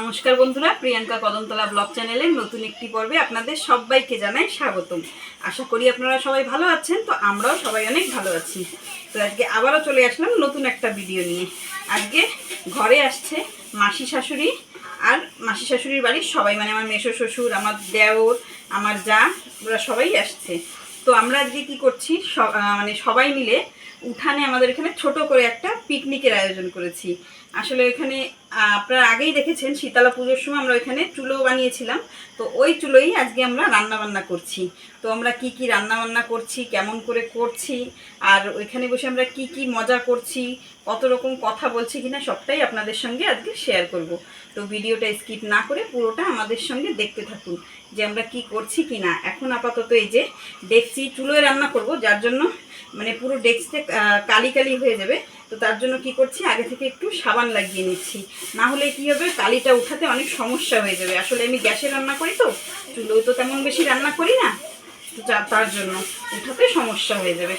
নমস্কার বন্ধুরা, প্রিয়াঙ্কা কদমতলা ব্লগ চ্যানেলের নতুন একটি পর্বে আপনাদের সবাইকে জানাই স্বাগতম। আশা করি আপনারা সবাই ভালো আছেন, তো আমরাও সবাই অনেক ভালো আছি। তো আজকে আবারও চলে আসলাম নতুন একটা ভিডিও নিয়ে। আজকে ঘরে আসছে মাসি শাশুড়ি আর মাসি শাশুড়ির বাড়ির সবাই মানে আমার মেসো শ্বশুর, আমার দেওর, আমার যা, ওরা সবাই আসছে। তো আমরা আজকে কি করছি মানে সবাই মিলে উঠানে আমাদের এখানে ছোট করে একটা পিকনিকের আয়োজন করেছি। আসলে এখানে আপনারা আগেই দেখেছেন শীতলা পুজোর সময় আমরা ওইখানে চুলো বানিয়েছিলাম। তো ওই চুলোই আজকে আমরা রান্না বান্না করছি। তো আমরা কি কি রান্না বান্না করছি, কেমন করে করছি, আর ওইখানে বসে আমরা কি কি মজা করছি, কত রকম কথা বলছি কিনা সবটাই আপনাদের সঙ্গে আজকে শেয়ার করব। তো ভিডিওটা স্কিপ না করে পুরোটা আমাদের সঙ্গে দেখতে থাকুন যে আমরা কি করছি কি না এখন আপাতত এই যে ডেকচি চুলোয় রান্না করব, যার জন্য মানে পুরো ডেস্কতে কালি কালি হয়ে যাবে। তো তার জন্য কি করছি, আগে থেকে একটু সাবান লাগিয়ে নিচ্ছি। না হলে কি হবে? কালিটা উঠাতে অনেক সমস্যা হয়ে যাবে। আসলে আমি গ্যাসে রান্না করি তো চুলোয় তো তেমন বেশি রান্না করি না। তার জন্য উঠাতে সমস্যা হয়ে যাবে।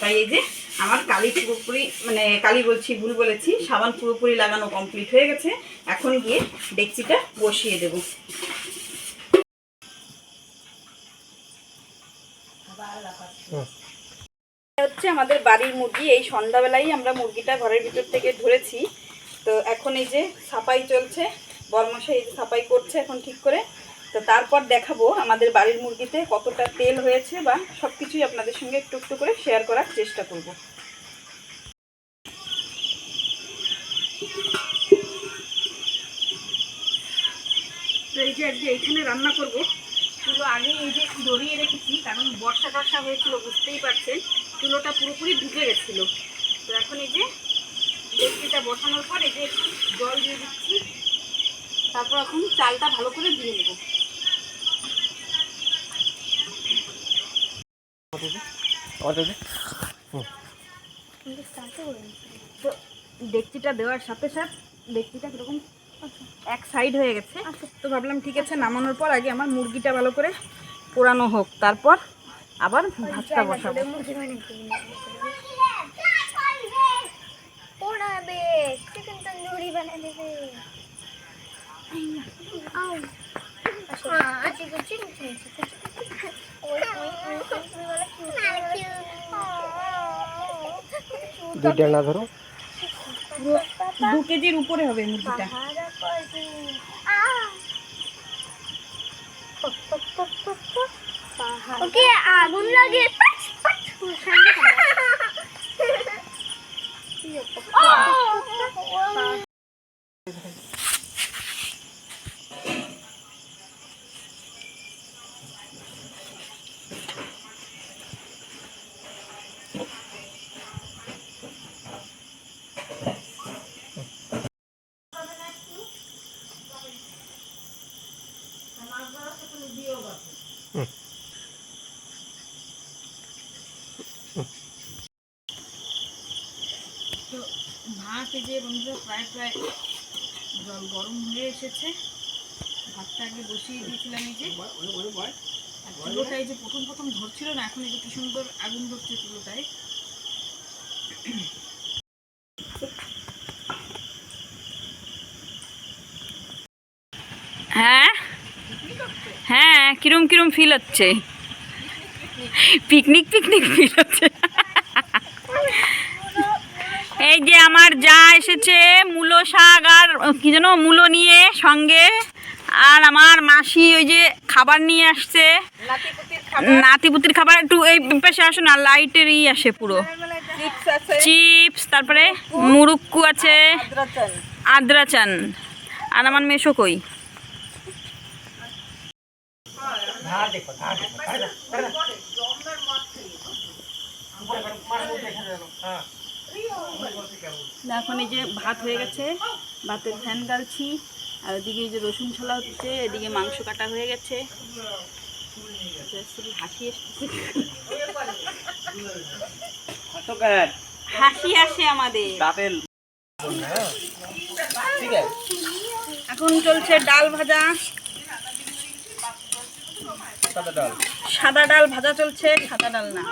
তাই এই যে আমার কালি পুরোপুরি মানে কালি বলছি ভুল বলেছি সাবান পুরোপুরি লাগানো কমপ্লিট হয়ে গেছে। এখন গিয়ে ডেকচিটা বসিয়ে দেবো। হচ্ছে আমাদের বাড়ির মুরগি। এই সন্ধ্যাবেলায় আমরা মুরগিটা ঘরের ভিতর থেকে ধরেছি। তো এখন এই যে সাপাই চলছে, বর্মশাই এই যে সাপাই করছে এখন ঠিক করে। তো তারপর দেখাবো আমাদের বাড়ির মুরগিতে কতটা তেল হয়েছে বা সব কিছুই আপনাদের সঙ্গে একটু একটু করে শেয়ার করার চেষ্টা করব। এই যে আজকে এইখানে রান্না করব। চুলো আগে এই যে ধরিয়ে রেখেছি, কারণ বর্ষা টর্ষা হয়েছিল, বুঝতেই পারছেন। চুলোটা পুরোপুরি ঢুকে গেছিল। তো এখন এই যে ডেকচিটা বসানোর পর এটা একটু জল দিয়ে দিচ্ছি, তারপর এখন চালটা ভালো করে দিয়ে নেব। তো ডেকচিটা দেওয়ার সাথে সাথে ডেকচিটা কীরকম এক সাইড হয়ে গেছে। তো ভাবলাম ঠিক আছে, নামানোর পর আগে আমার মুরগিটা ভালো করে পোড়ানো হোক, তারপর আবার ভাতটা বসাবো। পোড়াবে চিকেন তন্দুরি বানিয়ে দেবে ওই ওই ওই দুইটা না ধরো দু কেজির উপরে হবে মুরগিটা ওকে আগুন লাগে ভাত এই যে বন্ধুরা, প্রায় প্রায় জল গরম হয়ে এসেছে। ভাতটা আগে বসিয়ে দিয়েছিলাম এই যে। আর চুলোটা এই যে প্রথম প্রথম ধরছিল না, এখন এই যে কি সুন্দর আগুন ধরছে চুলোটায় হ্যাঁ? হ্যাঁ কিরম কিরম ফিল হচ্ছে? পিকনিক পিকনিক ফিল হচ্ছে। এই যে আমার যা এসেছে মূলো শাক আর কি যেন মূলো নিয়ে সঙ্গে। আর আমার মাসি ওই যে খাবার নিয়ে আসছে। নাতিপুতির খাবার? একটু এই পাশে আসো না লাইটের ই আসে পুরো। চিপস তারপরে মুরুক্কু আছে। আদ্রা চান আর আমার মেশো কই? এখন এই যে ভাত হয়ে গেছে ভাতের ফ্যান গালছি আর ওদিকে এই যে রসুন ছলা হচ্ছে এদিকে মাংস কাটা হয়ে গেছে। হাসি হাসি আসে আমাদের। এখন চলছে ডাল ভাজা। সাদা ডাল। ভাজা চলছে সাদা ডাল না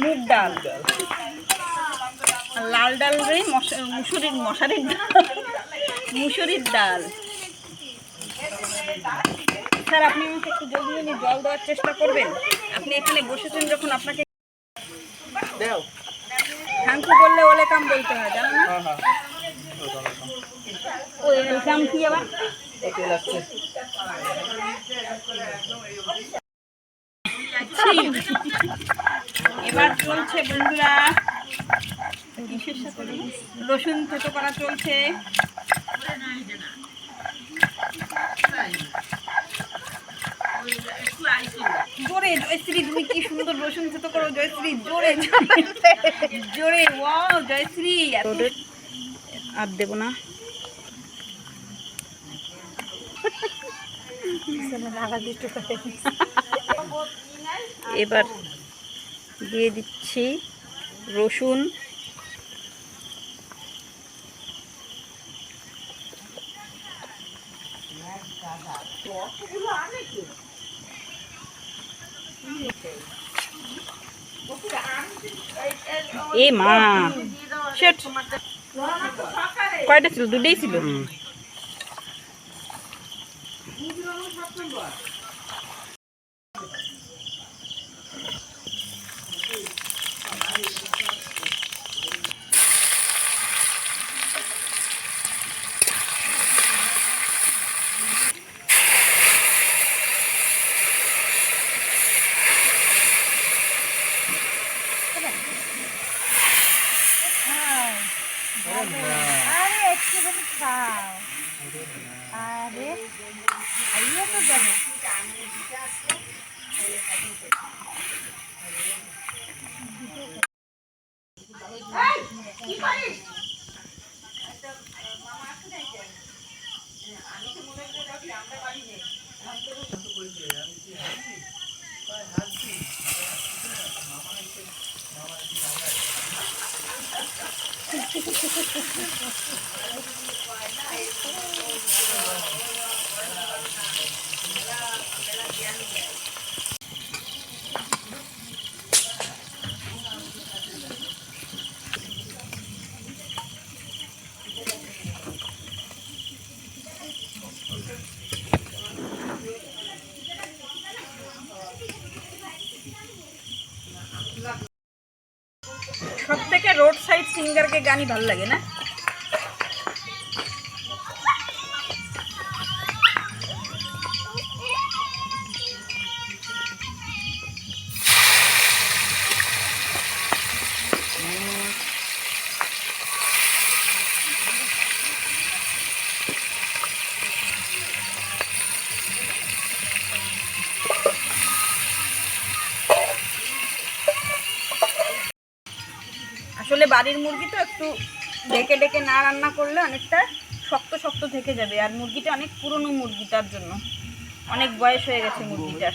মুগ ডাল। লাল ডাল রে মশা- মুসুরির মশারির ডাল। মুসুরির ডাল। স্যার আপনি আমাকে একটু জলদি জলদি জল দেওয়ার চেষ্টা করবেন? আপনি এখানে বসেছেন যখন আপনাকে থাঙ্কু বললে ওলে কাম বলতে হয় জানো না? হ্যাঁ হ্যাঁ। কি আবার? এবার চলছে বন্ধুরা। রসুন থেতো করা চলছে। জোরে, জয়শ্রী, তুমি কি সুন্দর রসুন থেতো করো, জয়শ্রী, জোরে জোরে ওয়াও জয়শ্রী আর দেবো না। এবার দিয়ে দিচ্ছি রসুন। এ মা। কয়টা ছিল? দুটোই ছিল? আরে খাইয়ে তো যাবে সব সিঙ্গারকে গানই ভালো লাগে না? বাড়ির মুরগি তো একটু ডেকে ডেকে না রান্না করলে অনেকটা শক্ত শক্ত থেকে যাবে। আর মুরগিটা অনেক পুরনো মুরগি তার জন্য। অনেক বয়স হয়ে গেছে মুরগিটার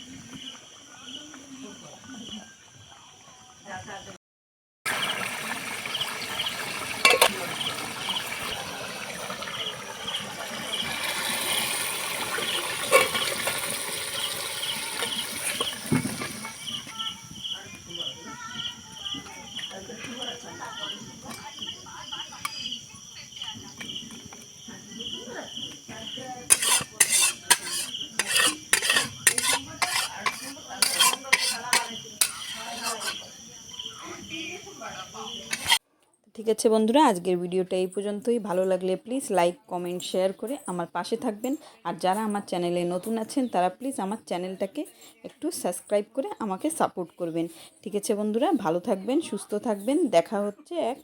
ঠিক আছে বন্ধুরা, আজকের ভিডিওটা এই পর্যন্তই। ভালো লাগলে প্লিজ লাইক কমেন্ট শেয়ার করে আমার পাশে থাকবেন। আর যারা আমার চ্যানেলে নতুন আছেন, তারা প্লিজ আমার চ্যানেলটাকে একটু সাবস্ক্রাইব করে আমাকে সাপোর্ট করবেন। ঠিক আছে বন্ধুরা, ভালো থাকবেন, সুস্থ থাকবেন। দেখা হচ্ছে এক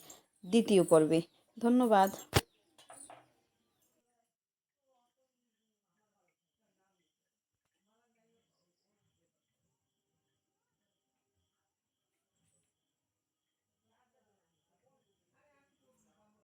দ্বিতীয় পর্বে। ধন্যবাদ।